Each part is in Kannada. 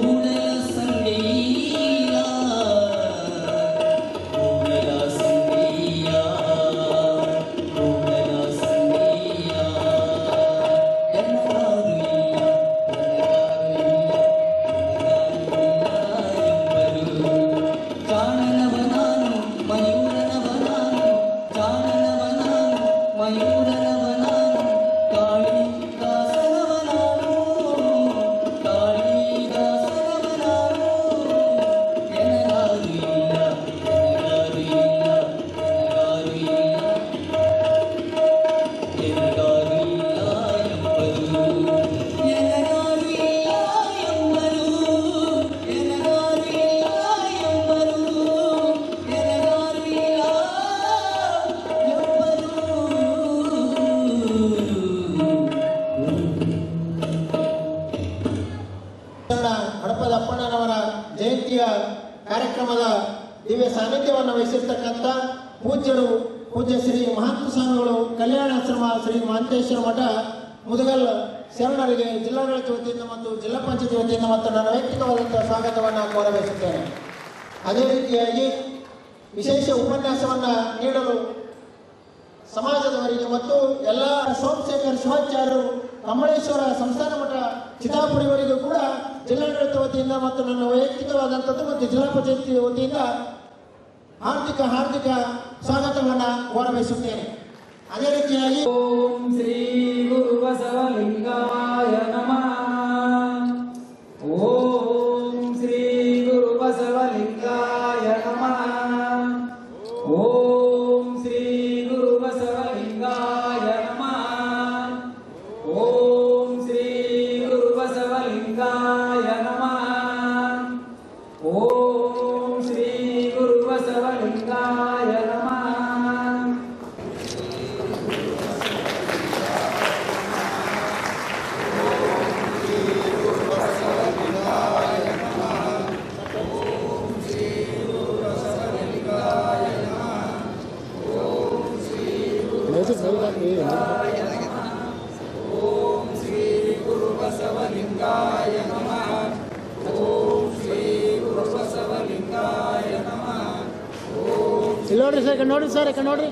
cultura. ಅಪ್ಪಣ್ಣನವರ ಜಯಂತಿಯ ಕಾರ್ಯಕ್ರಮದ ದಿವ್ಯ ಸಾನ್ನಿಧ್ಯವನ್ನು ವಹಿಸಿರ್ತಕ್ಕಂಥ ಪೂಜ್ಯರು ಪೂಜ್ಯ ಶ್ರೀ ಮಹಾತ್ಮ ಸ್ವಾಮಿಗಳು ಕಲ್ಯಾಣಾಶ್ರಮ ಶ್ರೀ ಮಹಂತೇಶ್ವರ ಮಠ, ಮುದಗಲ್ ಶರಣರಿಗೆ ಜಿಲ್ಲಾಡಳಿತ ವತಿಯಿಂದ ಮತ್ತು ಜಿಲ್ಲಾ ಪಂಚಾಯತ್ ವತಿಯಿಂದ ಮತ್ತು ನನ್ನ ವೈಯಕ್ತಿಕವಾದಂತಹ ಸ್ವಾಗತವನ್ನು ಕೋರಬಯಸುತ್ತೇನೆ ಅದೇ ರೀತಿಯಾಗಿ ವಿಶೇಷ ಉಪನ್ಯಾಸವನ್ನು ನೀಡಲು ಸಮಾಜದವರಿಗೆ ಮತ್ತು ಎಲ್ಲ ಸೋಮಶೇಖರ್ ಶಿವಾಚಾರ್ಯರು ಕಮಲೇಶ್ವರ ಸಂಸ್ಥಾನ ಮಠ ಚಿತ್ತಾಪುರಿವರಿಗೂ ಕೂಡ ಜಿಲ್ಲಾಡಳಿತ ವತಿಯಿಂದ ಮತ್ತು ನನ್ನ ವೈಯಕ್ತಿಕವಾದಂಥದ್ದು ಮತ್ತು ಜಿಲ್ಲಾ ಪಂಚಾಯತಿ ವತಿಯಿಂದ ಆರ್ಥಿಕ ಹಾರ್ದಿಕ ಸ್ವಾಗತವನ್ನು ಕೋರಬಯಸುತ್ತೇನೆ ಅದೇ ರೀತಿಯಾಗಿ ಓಂ ಶ್ರೀ ಗುರು ಬಸವಲಿಂಗಾಯ ನೋಡ್ರಿ ಸರ್ ನೋಡ್ರಿ ಸರ್ ಈಗ ನೋಡ್ರಿ.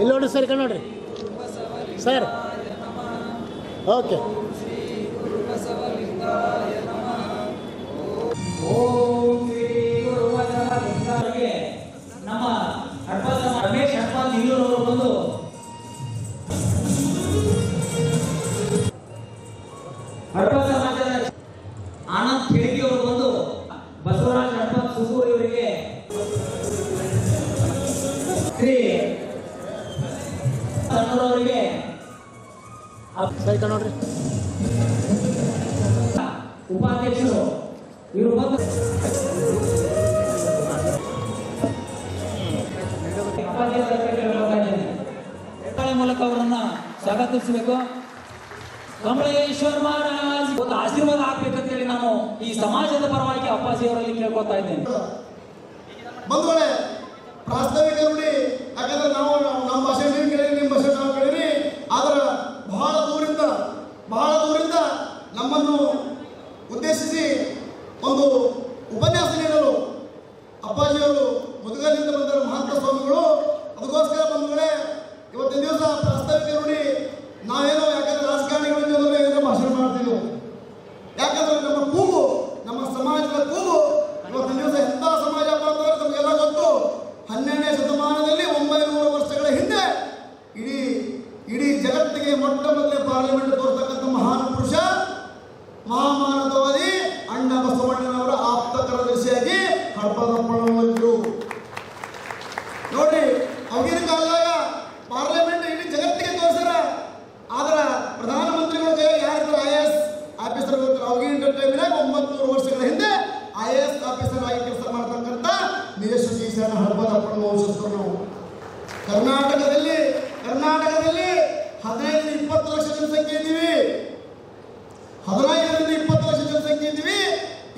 ಇಲ್ಲಿ ನೋಡ್ರಿ ಸರ್ ಈಗ ನೋಡ್ರಿ. Sir okay. ಓಂ. ಅವರನ್ನ ಸ್ವಾಗತಿಸಬೇಕು. ಕಮಲೇಶ್ವರ್ ಮಹಾರಾಜ್, ಒಂದು ಆಶೀರ್ವಾದ ಆಗ್ಬೇಕಂತ ಹೇಳಿ ನಾನು ಈ ಸಮಾಜದ ಪರವಾಗಿ ಅಪ್ಪಾಜಿ ಅವರಲ್ಲಿ ಕೇಳ್ಕೊತಾ ಇದ್ದೇನೆ. ಬಂಧುಗಳೇ ಪ್ರಾಸ್ತಾವಿಕ ನೋಡಿ ಯಾಕಂದ್ರೆ ನಾವು ನಮ್ಮ ಭಾಷೆ ನೀವು ಕೇಳಿ ನಿಮ್ಮ ಭಾಷೆ ನಾವು ಕೇಳಿರಿ. ಆದ್ರೆ ಬಹಳ ದೂರಿಂದ ಬಹಳ ದೂರಿಂದ ನಮ್ಮನ್ನು ಉದ್ದೇಶಿಸಿ ಒಂದು ಉಪನ್ಯಾಸ ನೀಡಲು ಅಪ್ಪಾಜಿಯವರು ಮುದುಗಲಿಂದ ಬಂದ ಮಹಾತ್ಮ ಸ್ವಾಮಿಗಳು. ಅದಕ್ಕೋಸ್ಕರ ಬಂಧುಗಳೇ ಇವತ್ತಿನ ದಿವಸ ಪ್ರಾಸ್ತಾವಿಕ ನುಡಿ ನಾವೇನೋ ಹಡಪದಪ್ಪನ ನಾವು ಕರ್ನಾಟಕದಲ್ಲಿ ಕರ್ನಾಟಕದಲ್ಲಿ ಹದಿನೈದು ಇಪ್ಪತ್ತು ಲಕ್ಷ ಜನಸಂಖ್ಯೆ ಇದ್ದೀವಿ. ಹದಿನೈದರಿಂದ ಇಪ್ಪತ್ತು ಲಕ್ಷ ಜನಸಂಖ್ಯೆ ಇದ್ದೀವಿ.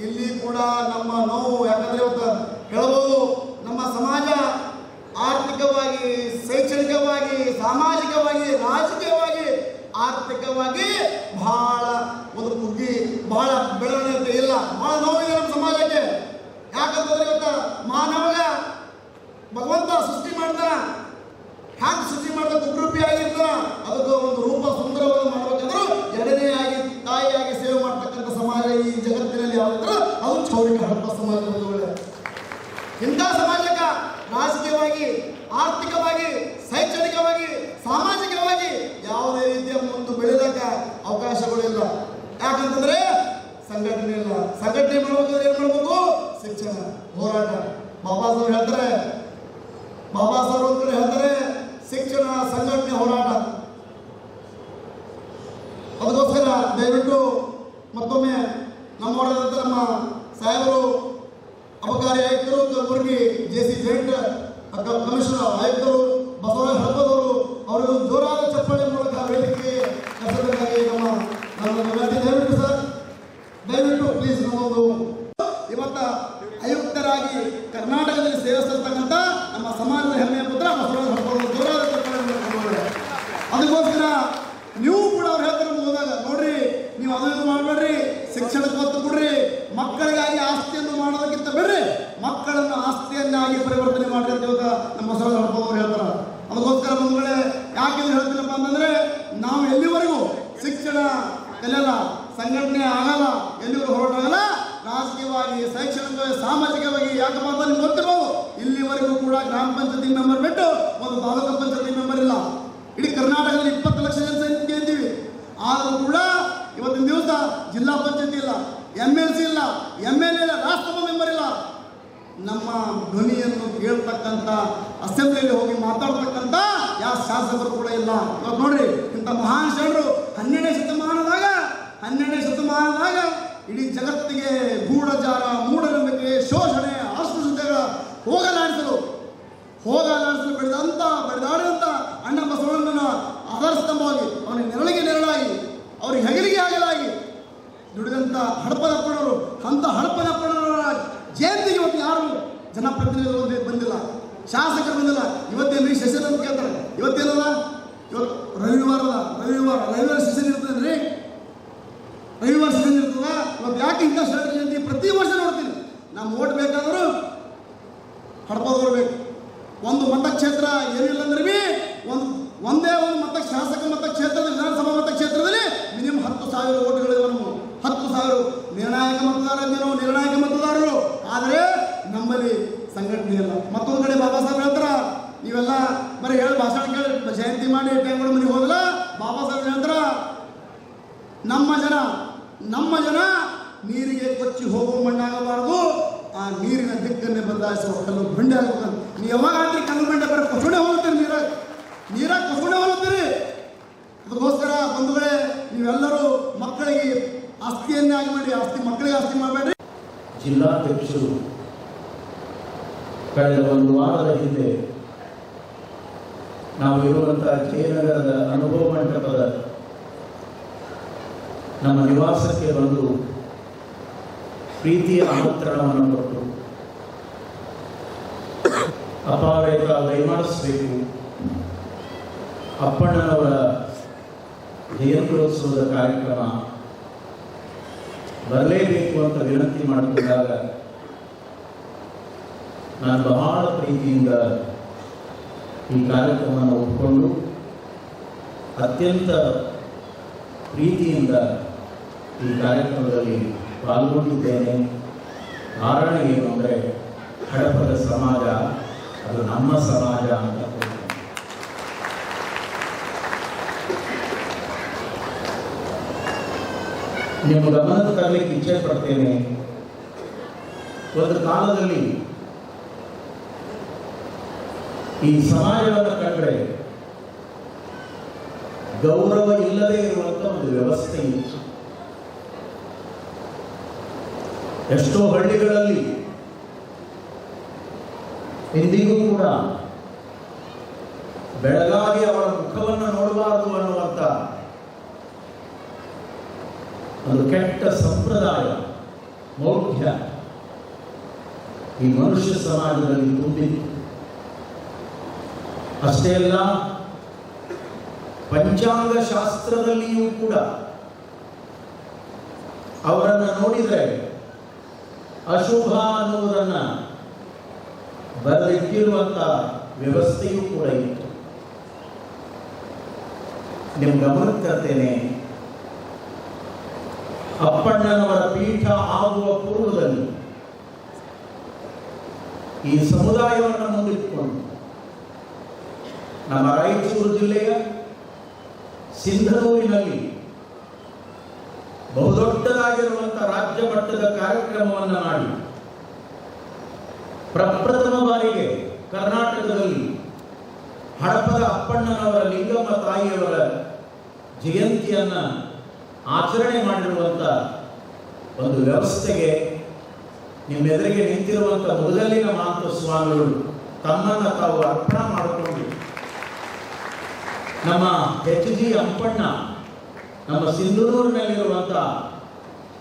ಇಲ್ಲಿ ಕೂಡ ನಮ್ಮ ನೋವು ಯಾಕಂದ್ರೆ ಇವತ್ತು ಹೇಳಬಹುದು ನಮ್ಮ ಸಮಾಜ ಆರ್ಥಿಕವಾಗಿ, ಶೈಕ್ಷಣಿಕವಾಗಿ, ಸಾಮಾಜಿಕವಾಗಿ, ರಾಜಕೀಯವಾಗಿ ಆರ್ಥಿಕವಾಗಿ ಬಹಳ ಒಂದು ಕುಗ್ಗಿ ಬಹಳ ಬೆಳವಣಿಗೆ ಇಲ್ಲ. ಬಹಳ ನೋವಿದೆ ನಮ್ಮ ಸಮಾಜಕ್ಕೆ. ಯಾಕಂತಂದ್ರೆ ಇವತ್ತು ಮಾನವಗ ಭಗವಂತ ಸೃಷ್ಟಿ ಮಾಡ್ದ. ಹ್ಯಾಂಗ ಸೃಷ್ಟಿ ಮಾಡ್ದ? ಕುಗ್ರೂಪಿ ಆಗಿದ್ದ. ಅದಕ್ಕೆ ಒಂದು ರೂಪ ಸುಂದರವಾದ ಎರಡನೇ ಆಗಿ ತಾಯಿಯಾಗಿ ಸೇವೆ ಮಾಡ್ತಕ್ಕಂಥ ಸಮಾಜ ಈ ಜಗತ್ತಿನಲ್ಲಿ ಯಾವ್ದಂದ್ರೆ ಅದು ಚೌರಿಕ ಹಡಪ ಸಮಾಜ ಇಂಥ ಸಮಾಜಕ್ಕೆ ರಾಜಕೀಯವಾಗಿ, ಆರ್ಥಿಕವಾಗಿ, ಶೈಕ್ಷಣಿಕವಾಗಿ, ಸಾಮಾಜಿಕವಾಗಿ ಯಾವುದೇ ರೀತಿಯ ಮುಂದೆ ಬೆಳೆದಾಗ ಅವಕಾಶಗಳಿಲ್ಲ ಯಾಕಂತಂದ್ರೆ ಸಂಘಟನೆ ಇಲ್ಲ. ಸಂಘಟನೆ ಮಾಡ್ಬೇಕಾದ್ರೆ ಏನ್ ಮಾಡ್ಬೇಕು? ಶಿಕ್ಷಣ, ಹೋರಾಟ. ಬಾಬಾ ಸಾಹೇಬ್ ಹೇಳ್ತಾರೆ ಬಾಬಾ ಸಾಹೇಬ್ ಹೇಳ್ತಾರೆ ಶಿಕ್ಷಣ ಸಂಘಟನೆ ಹೋರಾಟ. ಅದಕ್ಕೋಸ್ಕರ ದಯವಿಟ್ಟು ಮತ್ತೊಮ್ಮೆ ನಮ್ಮೊಳಗಂತ ನಮ್ಮ ಸಾಹೇಬರು ಅಬಕಾರಿ ಆಯುಕ್ತರು Kalaburagi J C joint commissioner ಆಯುಕ್ತರು, ಬಸವರಾಜ್ ಹಬ್ಬದವರು ಅವರಿಗೆ ಜೋರಾದ ಚಪ್ಪಾಳೆ ಮೂಲಕ ವೇದಿಕೆ ಕಸಬೇಕಾಗಿ ನಮ್ಮ ನಮ್ಮ ದಯವಿಟ್ಟು ಸರ್, ದಯವಿಟ್ಟು ಪ್ಲೀಸ್ ನಮ್ಮೊಂದು ಇವತ್ತ ಆಯುಕ್ತರಾಗಿ ಕರ್ನಾಟಕದಲ್ಲಿ ಸೇವಿಸಿರ್ತಕ್ಕಂಥ ನಮ್ಮ ಸಮಾಜದ ಹೆಮ್ಮೆಯ ಪುತ್ರ ಬಸವರಾಜ ಹೊರಬರು ಜೋರಾದ ಚಪ್ಪಾಳೆ ಮೂಲಕ ನೋಡ್ರಿ. ಅದಕ್ಕೋಸ್ಕರ ನೀವು ಕೂಡ ಅವ್ರು ಹೇಳ್ತಾರೆ ಹೋದಾಗ ನೋಡ್ರಿ ನೀವು ಅದು ಇದು ಮಾಡಬೇಡ್ರಿ ಶಿಕ್ಷಣಕ್ಕೆ ಒತ್ತು ಕೊಡ್ರಿ ಮಕ್ಕಳಿಗಾಗಿ ಆಸ್ತಿಯನ್ನು ಮಾಡೋದಕ್ಕಿಂತ ಬೇಡ್ರಿ ಮಕ್ಕಳನ್ನು ಆಸ್ತಿಯನ್ನಾಗಿ ಪರಿವರ್ತನೆ ಮಾಡ್ರಿ ಅಂತ ಇವಾಗ ನಮ್ಮ ಬಸವರಾಜ ಹೊರಬರು ಅವ್ರು ಹೇಳ್ತಾರೆ ಅದಕ್ಕೋಸ್ಕರ ಬಂಧುಗಳೇ ಯಾಕೆ ಇದು ಹೇಳ್ತೀನಪ್ಪ ಅಂತಂದ್ರೆ ನಾವು ಎಲ್ಲಿವರೆಗೂ ಶಿಕ್ಷಣ ಕಲಿಯಲ್ಲ ಸಂಘಟನೆ ಆಗಲ್ಲ ಎಲ್ಲಿವರು ಹೊರಟಾಗಲ್ಲ ರಾಜಕೀಯವಾಗಿ, ಶೈಕ್ಷಣಿಕವಾಗಿ, ಸಾಮಾಜಿಕವಾಗಿ ಯಾಕಪ್ಪ ಅಂತ ನಿಮ್ಗೆ ಗೊತ್ತಿರೋ ಇಲ್ಲಿವರೆಗೂ ಕೂಡ ಗ್ರಾಮ ಪಂಚಾಯತಿ ಮೆಂಬರ್ ಬಿಟ್ಟು ಒಂದು ತಾಲೂಕು ಪಂಚಾಯತಿ ಮೆಂಬರ್ ಇಲ್ಲ. ಇಡೀ ಕರ್ನಾಟಕದಲ್ಲಿ ಇಪ್ಪತ್ತು ಲಕ್ಷ ಜನಸಂಖ್ಯೆ ಇದ್ದೀವಿ. ಆದರೂ ಕೂಡ ಇವತ್ತಿನ ದಿವಸ ಜಿಲ್ಲಾ ಪಂಚಾಯತಿ ಇಲ್ಲ ಎಂ ಎಲ್ ಸಿ ಇಲ್ಲ ಎಂ ಎಲ್ ಎ ಇಲ್ಲ, ರಾಷ್ಟ್ರಸಭಾ ಮೆಂಬರ್ ಇಲ್ಲ. ನಮ್ಮ ಧ್ವನಿಯನ್ನು ಕೇಳ್ತಕ್ಕಂಥ ಅಸೆಂಬ್ಲಿಯಲ್ಲಿ ಹೋಗಿ ಮಾತಾಡ್ತಕ್ಕಂಥ ಯಾವ ಶಾಸಕರು ಕೂಡ ಇಲ್ಲ. ಇವತ್ತು ನೋಡ್ರಿ, ಇಂಥ ಮಹಾನ್ ಜಗತ್ತಿಗೆ ಗೂಢಚಾರ ಮೂಢನಂಬಿಕೆ, ಶೋಷಣೆ, ಅಸ್ಪೃಶ್ಯತೆಗಳ ಹೋಗಲಾಡಿಸಲು ಹೋಗಲಾಡಿಸಲು ಬೆಳೆದಂತ ಬೆಳೆದಾಡಿದಂತ ಅಣ್ಣ ಬಸವಣ್ಣನ ಆಧಾರಸ್ತಂಭವಾಗಿ ಅವನ ನೆರಳಿಗೆ ನೆರಳಾಗಿ, ಅವರಿಗೆ ಹೆಗಲಿಗೆ ಆಗಲಾಗಿ ದುಡಿದಂಥ ಹಡಪದಪ್ಪನವರು ಅಂತ ಹಡಪದಪ್ಪನವರ ಜಯಂತಿಗೆ ಇವತ್ತು ಯಾರು ಜನಪ್ರತಿನಿಧಿಗಳು ಬಂದಿ- ಬಂದಿಲ್ಲ. ಶಾಸಕರು ಬಂದಿಲ್ಲ. ಇವತ್ತೇನ್ರಿ ಸೆಷನ್ ಅಂತ ಕೇಳ್ತಾರೆ. ಇವತ್ತೇನಲ್ಲ? ಇವತ್ತು ರವಿವಾರದ ರವಿವಾರ ರವಿವಾರ ಸೆಷನ್ ಇರ್ತದೆ ರವಿವಾರ ಸೆಷನ್ ಇರ್ತದ ಇವತ್ತು ಯಾಕೆ ಇಂಥ ಶರಣ ಜಯಂತಿ ಪ್ರತಿ ವರ್ಷ ನೋಡ್ತೀನಿ. ನಮ್ಮ ಓಟ್ ಬೇಕಾದರೂ ಹಡಪದವ್ರು ಬೇಕು ಒಂದು ಮತಕ್ಷೇತ್ರ ಏನಿಲ್ಲ ಅಂದ್ರೆ ಬಿ ಒಂದು ಒಂದೇ ಒಂದು ಮತ ಶಾಸಕ ಮತಕ್ಷೇತ್ರದ ವಿಧಾನಸಭಾ ಮತಕ್ಷೇತ್ರದಲ್ಲಿ ಮಿನಿಮಮ್ ಹತ್ತು ಸಾವಿರ ಓಟ್ಗಳಿವೆ ನಮ್ಮ ಹತ್ತು ಸಾವಿರ. ನಿರ್ಣಾಯಕ ಮತದಾರ ನೀವು ನಿರ್ಣಾಯಕ ಮತದಾರರು. ಆದರೆ ನಮ್ಮಲ್ಲಿ ಸಂಘಟನೆ ಇಲ್ಲ. ಮತ್ತೊಂದು ಕಡೆ ಬಾಬಾ ಸಾಹೇಬ್ ಹೇಳ್ತಾರ, ನೀವೆಲ್ಲ ಬರೀ ಹೇಳಿ ಭಾಷಣ ಕೇಳಿ ಜಯಂತಿ ಮಾಡಿ ಟೈಮ್ಗಳು ಮನೆಗೆ ಹೋಗಲ್ಲ ಬಾಬಾ ಸಾಹೇಬ್ ಹೇಳ್ತಾರ, ನಮ್ಮ ಜನ ನಮ್ಮ ಜನ ನೀರಿಗೆ ಕೊಚ್ಚಿ ಹೋಗೋ ಮಣ್ಣಾಗಬಾರದು. ಆ ನೀರಿನ ದಿಕ್ಕನ್ನೇ ಬದಲಾಯಿಸುವ ಕಲ್ಲು ಬಂಡೆ ಆಗುತ್ತೆ ನೀವು ಯಾವಾಗ ಆದ್ರಿ ಕಲ್ಲು ಬಂಡೆ ಬರೋ ಕಸುಡೆ ಹೋಗ್ತೀರಿ ನೀರಾಗ ನೀರಾಗ ಕಸುಡೆ ಹೋಗ್ತೀರಿ ಅದಕ್ಕೋಸ್ಕರ ಬಂಧುಗಳೇ, ನೀವೆಲ್ಲರೂ ಮಕ್ಕಳಿಗೆ ಆಸ್ತಿಯನ್ನೇ ಮಾಡಿ, ಆಸ್ತಿ ಮಕ್ಕಳಿಗೆ ಆಸ್ತಿ ಮಾಡಬೇಡಿ ಜಿಲ್ಲಾಧ್ಯಕ್ಷರು ಕಳೆದ ಒಂದು ವಾರದ ಹಿಂದೆ ನಾವು ಇರುವಂತಹ ಜಯನಗರದ ಅನುಭವ ಮಂಟಪದ ನಮ್ಮ ನಿವಾಸಕ್ಕೆ ಬಂದು ಪ್ರೀತಿಯ ಆಮಂತ್ರಣವನ್ನು ಕೊಟ್ಟು ಅಪಾವೇತ ದಯಮಾಡಿಸಬೇಕು ಅಪ್ಪಣ್ಣನವರ ಜಯಂತ್ಯೋತ್ಸವದ ಕಾರ್ಯಕ್ರಮ ಬರಲೇಬೇಕು ಅಂತ ವಿನಂತಿ ಮಾಡಿಕೊಂಡಾಗ ನಾನು ಬಹಳ ಪ್ರೀತಿಯಿಂದ ಈ ಕಾರ್ಯಕ್ರಮವನ್ನು ಒಪ್ಪಿಕೊಂಡು ಅತ್ಯಂತ ಪ್ರೀತಿಯಿಂದ ಈ ಕಾರ್ಯಕ್ರಮದಲ್ಲಿ ಪಾಲ್ಗೊಂಡಿದ್ದೇನೆ ಕಾರಣ ಏನು ಅಂದರೆ ಹಡಪದ ಸಮಾಜ, ಅದು ನಮ್ಮ ಸಮಾಜ ಅಂತ. ನಿಮ್ಮ ಗಮನಕ್ಕೆ ತರಲಿಕ್ಕೆ ಇಚ್ಛೆ ಪಡ್ತೇನೆ ಒಂದು ಕಾಲದಲ್ಲಿ ಈ ಸಮಾಜವನ್ನು ಕಂಡ್ರೆ ಗೌರವ ಇಲ್ಲದೆ ಇರುವಂತ ಒಂದು ವ್ಯವಸ್ಥೆ ಇತ್ತು. ಎಷ್ಟೋ ಹಳ್ಳಿಗಳಲ್ಲಿ ಇಂದಿಗೂ ಕೂಡ ಬೆಳಗಾಗಿ ಅವರ ಮುಖವನ್ನು ನೋಡಬಾರದು ಅನ್ನುವಂತ ಒಂದು ಕೆಟ್ಟ ಸಂಪ್ರದಾಯ, ಮೌಢ್ಯ ಈ ಮನುಷ್ಯ ಸಮಾಜದಲ್ಲಿ ತುಂಬಿತ್ತು ಅಷ್ಟೇ ಅಲ್ಲ ಪಂಚಾಂಗ ಶಾಸ್ತ್ರದಲ್ಲಿಯೂ ಕೂಡ ಅವರನ್ನು ನೋಡಿದರೆ ಅಶುಭ ಅನ್ನುವುದನ್ನ ಬರೆದಿಟ್ಟಿರುವಂತ ವ್ಯವಸ್ಥೆಯೂ ಕೂಡ ಇತ್ತು. ನಿಮ್ ಗಮನಕ್ಕೆ ತರ್ತೇನೆ. ಅಪ್ಪಣ್ಣನವರ ಪೀಠ ಆಗುವ ಪೂರ್ವದಲ್ಲಿ ಈ ಸಮುದಾಯವನ್ನು ಮುಂದಿಟ್ಟುಕೊಂಡು ನಮ್ಮ ರಾಯಚೂರು ಜಿಲ್ಲೆಯ ಸಿಂಧನೂರಿನಲ್ಲಿ ಬಹುದೊಡ್ಡದಾಗಿರುವಂತಹ ರಾಜ್ಯ ಮಟ್ಟದ ಕಾರ್ಯಕ್ರಮವನ್ನು ಮಾಡಿ. ಪ್ರಪ್ರಥಮ ಬಾರಿಗೆ ಕರ್ನಾಟಕದಲ್ಲಿ ಹಡಪದ ಅಪ್ಪಣ್ಣನವರ ಲಿಂಗಮ್ಮ ತಾಯಿಯವರ ಜಯಂತಿಯನ್ನ ಆಚರಣೆ ಮಾಡಿರುವಂತ ಒಂದು ವ್ಯವಸ್ಥೆಗೆ ನಿಮ್ಮೆದುರಿಗೆ ನಿಂತಿರುವಂತ ಮೊದಲಿನ ಮಾಂತ ಸ್ವಾಮಿಗಳು ತಮ್ಮನ್ನ ತಾವು ಅರ್ಪಣೆ ಮಾಡಿಕೊಂಡು ನಮ್ಮ ಎಚ್ ಜಿ ಅಂಪಣ್ಣ ನಮ್ಮ ಸಿಂಧೂರಿನಲ್ಲಿರುವಂಥ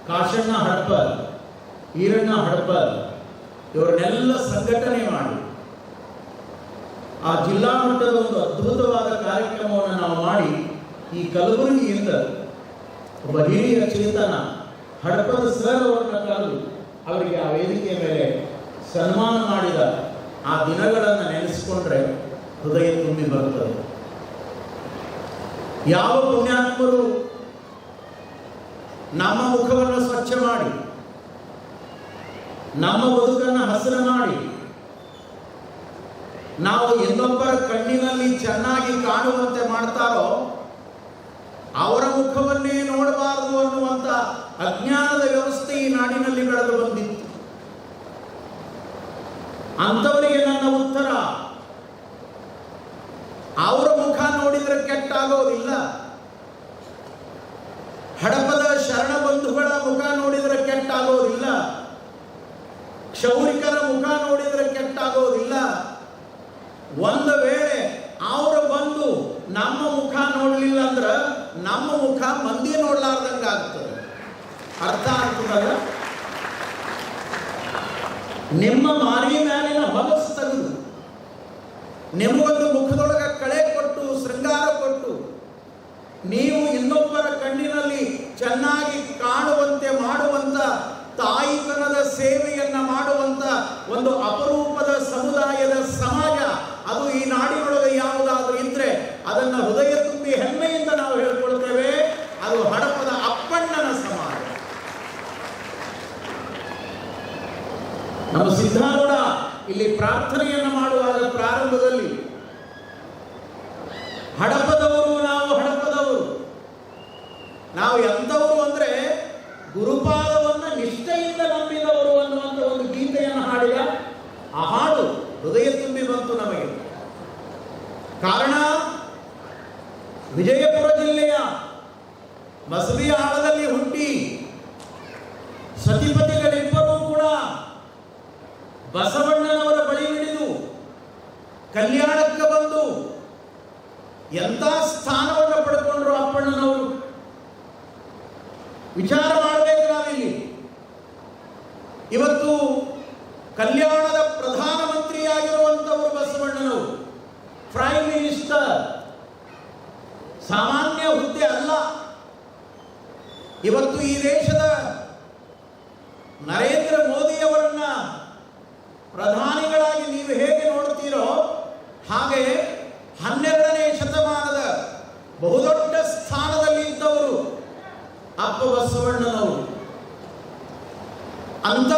ಕಾಶಣ್ಣ ಹಡಪರ್ ಈರಣ್ಣ ಹಡಪರ್ ಇವರನ್ನೆಲ್ಲ ಸಂಘಟನೆ ಮಾಡಿ ಆ ಜಿಲ್ಲಾ ಮಟ್ಟದ ಒಂದು ಅದ್ಭುತವಾದ ಕಾರ್ಯಕ್ರಮವನ್ನು ನಾವು ಮಾಡಿ ಈ ಕಲಬುರಗಿಯಿಂದ ಒಬ್ಬ ಹಿರಿಯ ಚೇತನ ಹಡಪದ ಸರ್ ಅವರನ್ನ ಕರೆದು ಅವರಿಗೆ ಆ ವೇದಿಕೆಯ ಮೇಲೆ ಸನ್ಮಾನ ಮಾಡಿದ ಆ ದಿನಗಳನ್ನು ನೆನೆಸಿಕೊಂಡ್ರೆ ಹೃದಯ ತುಂಬಿ ಬರುತ್ತದೆ. ಯಾವ ಪುಣ್ಯಾತ್ಮರು ನಮ್ಮ ಮುಖವನ್ನು ಸ್ವಚ್ಛ ಮಾಡಿ. ನಮ್ಮ ಬದುಕನ್ನು ಹಸಿರು ಮಾಡಿ. ನಾವು ಇನ್ನೊಬ್ಬರ ಕಣ್ಣಿನಲ್ಲಿ ಚೆನ್ನಾಗಿ ಕಾಣುವಂತೆ ಮಾಡ್ತಾರೋ, ಅವರ ಮುಖವನ್ನೇ ನೋಡಬಾರದು ಅನ್ನುವಂತ ಅಜ್ಞಾನದ ವ್ಯವಸ್ಥೆ ಈ ನಾಡಿನಲ್ಲಿ ಬೆಳೆದು ಬಂದಿತ್ತು. ಅಂಥವರಿಗೆ ನನ್ನ ಉತ್ತರ, ಅವರ ಮುಖ ನೋಡಿದರೆ ಕೆಟ್ಟಾಗೋದಿಲ್ಲ. ಹಡಪ ಮುಖ ಕೆಟ್ಟ ಕೆಟ್ಟಾಗೋದಿಲ್ಲ. ಕ್ಷೌರಿಕರ ಮುಖ ಕೆಟ್ಟ ಕೆಟ್ಟಾಗೋದಿಲ್ಲ. ಒಂದು ವೇಳೆ ಅವರು ಬಂದು ನಮ್ಮ ಮುಖ ನೋಡಲಿಲ್ಲ ಅಂದ್ರೆ ನಮ್ಮ ಮುಖ ಮಂದಿ ನೋಡ್ಲಾರ್ದಂಗ ಆಗ್ತದೆ ಅರ್ಥ ಆಗ್ತದ ನಿಮ್ಮ ಮಾರಿ ಮ್ಯಾಲಿನ ಹೊಲಸು ತೆಗೆದು ನಿಮಗೊಂದು ಮುಖದೊಳಗೆ ಕಳೆ ಕೊಟ್ಟು ಶೃಂಗಾರ ಕೊಟ್ಟು ನೀವು ಇನ್ನೊಬ್ಬರ ಕಣ್ಣಿನಲ್ಲಿ ಚೆನ್ನಾಗಿ ಕಾಣುವಂತೆ ಮಾಡುವಂತ ತಾಯಿತನದ ಸೇವೆಯನ್ನ ಮಾಡುವಂತ ಒಂದು ಅಪರೂಪದ ಸಮುದಾಯದ ಸಮಾಜ ಅದು ಈ ನಾಡಿನೊಳಗೆ ಯಾವುದಾದ್ರೂ ಇದ್ರೆ ಅದನ್ನ ಹೃದಯ ತುಂಬಿ ಹೆಮ್ಮೆಯಿಂದ ನಾವು ಹೇಳ್ಕೊಳ್ತೇವೆ ಅದು ಹಡಪದ ಅಪ್ಪಣ್ಣನ ಸಮಾಜ ನಮ್ಮ ಸಿದ್ಧಾರೂಢ ಇಲ್ಲಿ ಪ್ರಾರ್ಥನೆಯನ್ನು ಮಾಡುವಾಗ ಪ್ರಾರಂಭದಲ್ಲಿ ಹಡಪದವರು ನಾವು ಹಡಪದವರು ನಾವು ಎಂಥವರು ಅಂದ್ರೆ ಗುರುಪಾದವನ್ನು ನಿಷ್ಠೆಯಿಂದ ನಂಬಿದವರು ಅನ್ನುವಂಥ ಒಂದು ಗೀತೆಯನ್ನು ಹಾಡಿದ ಆ ಹಾಡು ಹೃದಯ ತುಂಬಿ ಬಂತು ನಮಗೆ. ಕಾರಣ, ವಿಜಯಪುರ ಜಿಲ್ಲೆಯ ಮಸೂರಿಯ ಆಳದಲ್ಲಿ ಹುಟ್ಟಿ ಸತಿಪತಿಗಳಿಬ್ಬರೂ ಕೂಡ ಬಸವಣ್ಣನವರ ಬಳಿ ಹಿಡಿದು ಕಲ್ಯಾಣಕ್ಕೆ ಬಂದು ಎಂಥ ಸ್ಥಾನವನ್ನು ಪಡ್ಕೊಂಡ್ರು ಅಪ್ಪಣ್ಣನವರು ವಿಚಾರ ಮಾಡಬೇಕು ನಾವಿಲ್ಲಿ. ಇವತ್ತು ಕಲ್ಯಾಣದ ಪ್ರಧಾನಮಂತ್ರಿಯಾಗಿರುವಂಥವರು ಬಸವಣ್ಣನವರು ಪ್ರೈಮ್ ಮಿನಿಸ್ಟರ್ ಸಾಮಾನ್ಯ ಹುದ್ದೆ ಅಲ್ಲ. ಇವತ್ತು ಈ ದೇಶದ ನರೇಂದ್ರ ಮೋದಿಯವರನ್ನ ಪ್ರಧಾನಿಗಳಾಗಿ ನೀವು ಹೇಗೆ ನೋಡ್ತೀರೋ ಹಾಗೆ ಇದ್ದವರು ಅಪ್ಪ ಬಸವಣ್ಣನವರು ಅಂತ